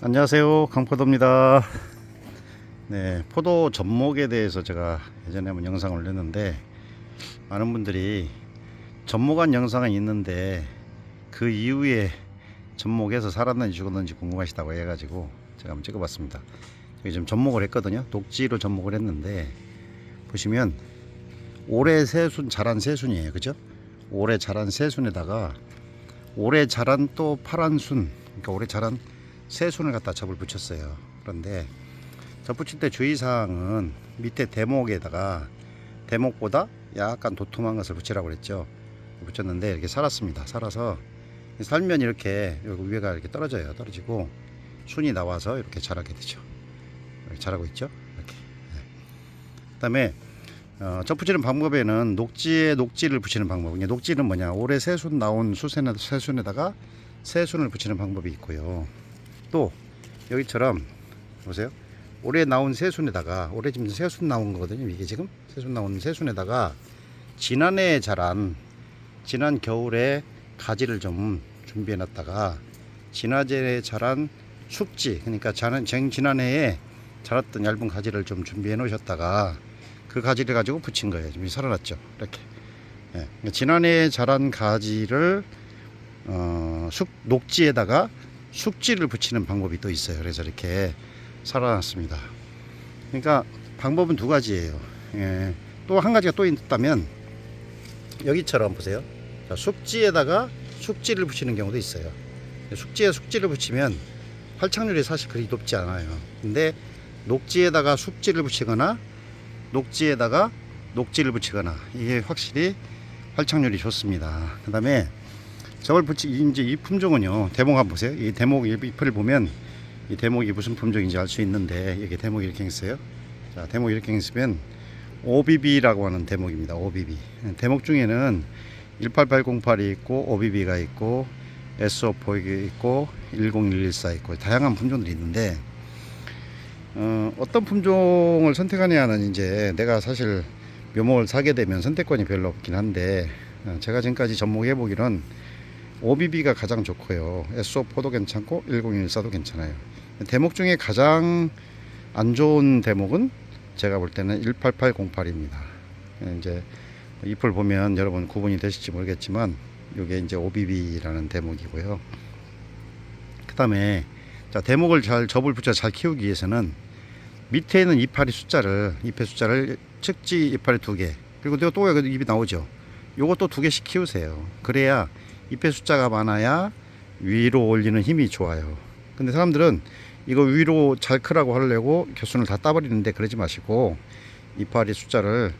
안녕하세요. 강포도입니다. 네 포도 접목에 대해서 제가 예전에 한번 영상을 올렸는데 많은 분들이 접목한 영상은 있는데 그 이후에 접목해서 살았는지 죽었는지 궁금하시다고 해가지고 제가 한번 찍어봤습니다. 여기 지금 접목을 했거든요. 독지로 접목을 했는데 보시면 올해 새순 자란 새순이에요. 그죠? 올해 자란 새순에다가 올해 자란 또 파란 순 그러니까 올해 자란 새 순을 갖다 접을 붙였어요. 그런데 접 붙일 때 주의사항은 밑에 대목에다가 대목보다 약간 도톰한 것을 붙이라고 그랬죠. 붙였는데 이렇게 살았습니다. 살아서 살면 이렇게 위에가 이렇게 떨어져요. 떨어지고 순이 나와서 이렇게 자라게 되죠. 이렇게 자라고 있죠. 이렇게. 네. 그다음에 어, 접 붙이는 방법에는 녹지에 녹지를 붙이는 방법. 이게 녹지는 뭐냐? 올해 새순 나온 수세나 새순에다가 새순을 붙이는 방법이 있고요. 또 여기처럼 보세요. 올해 나온 새순에다가 올해 지금 새순 나온 거거든요. 이게 지금 새순 나온 새순에다가 지난해 자란 지난 겨울에 가지를 좀 준비해 놨다가 지난해 자란 숙지 그러니까 지난해에 자랐던 얇은 가지를 좀 준비해 놓으셨다가 그 가지를 가지고 붙인 거예요. 지금 살아났죠. 이렇게. 예. 그러니까 지난해 자란 가지를 어, 숙 녹지에다가 숙지를 붙이는 방법이 또 있어요. 그래서 이렇게 살아났습니다. 그러니까 방법은 두 가지예요. 예. 또 한 가지가 또 있다면 여기처럼 보세요. 자, 숙지에다가 숙지를 붙이는 경우도 있어요. 숙지에 숙지를 붙이면 활착률이 사실 그리 높지 않아요. 근데 녹지에다가 숙지를 붙이거나 녹지에다가 녹지를 붙이거나 이게 확실히 활착률이 좋습니다. 그 다음에 저걸 붙이 이제 이 품종은요 대목 한번 보세요. 이 대목 잎을 보면 이 대목이 무슨 품종인지 알 수 있는데 이게 대목이 이렇게 있어요. 자 대목 이렇게 있으면 OBB라고 하는 대목입니다. OBB 대목 중에는 18808이 있고 OBB가 있고 SO4가 있고 10114 있고 다양한 품종들이 있는데 어, 어떤 품종을 선택하냐는 이제 내가 사실 묘목을 사게 되면 선택권이 별로 없긴 한데 어, 제가 지금까지 접목해 보기는 OBB가 가장 좋고요. SO4도 괜찮고 1014도 괜찮아요. 대목 중에 가장 안 좋은 대목은 제가 볼 때는 18808입니다. 이제 잎을 보면 여러분 구분이 되실지 모르겠지만 이게 이제 OBB라는 대목이고요. 그 다음에 자 대목을 잘 접을 붙여 잘 키우기 위해서는 밑에 있는 이파리 숫자를 잎의 숫자를 측지 이파리 두 개 그리고 또, 또 여기 잎이 나오죠. 요것도 두 개씩 키우세요. 그래야 잎의 숫자가 많아야 위로 올리는 힘이 좋아요. 근데 사람들은 이거 위로 잘 크라고 하려고 겨순을 다 따버리는데 그러지 마시고 이파리 숫자를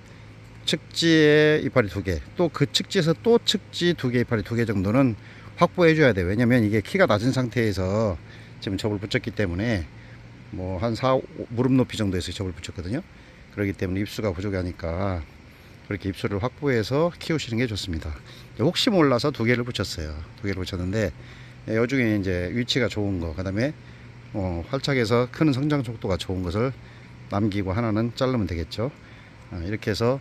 측지에 이파리 두 개, 또 그 측지에서 또 측지 두 개, 이파리 두 개 정도는 확보해 줘야 돼요. 왜냐면 이게 키가 낮은 상태에서 지금 접을 붙였기 때문에 뭐 한 4, 무릎 높이 정도에서 접을 붙였거든요. 그렇기 때문에 입수가 부족하니까 그렇게 입수를 확보해서 키우시는 게 좋습니다. 혹시 몰라서 두 개를 붙였어요. 두 개를 붙였는데 이 중에 이제 위치가 좋은 거, 그다음에 어, 활착해서 크는 성장 속도가 좋은 것을 남기고 하나는 자르면 되겠죠. 아, 이렇게 해서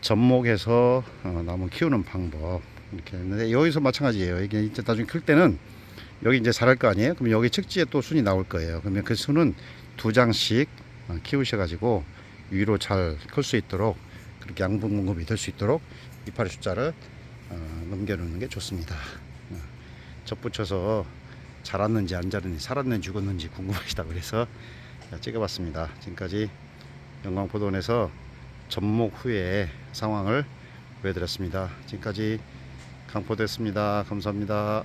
접목해서 어, 나무 키우는 방법 이렇게 했는데 여기서 마찬가지예요. 이게 이제 나중에 클 때는 여기 이제 자랄 거 아니에요? 그럼 여기 측지에 또 순이 나올 거예요. 그러면 그 순은 두 장씩 어, 키우셔가지고 위로 잘 클 수 있도록 그렇게 양분 공급이 될 수 있도록 이파리 숫자를 어, 넘겨놓는 게 좋습니다. 어, 접 붙여서 자랐는지 안 자랐는지 살았는지 죽었는지 궁금하시다 그래서 찍어봤습니다. 지금까지 영광포도원에서 접목 후에 상황을 보여드렸습니다. 지금까지 강포도였습니다. 감사합니다.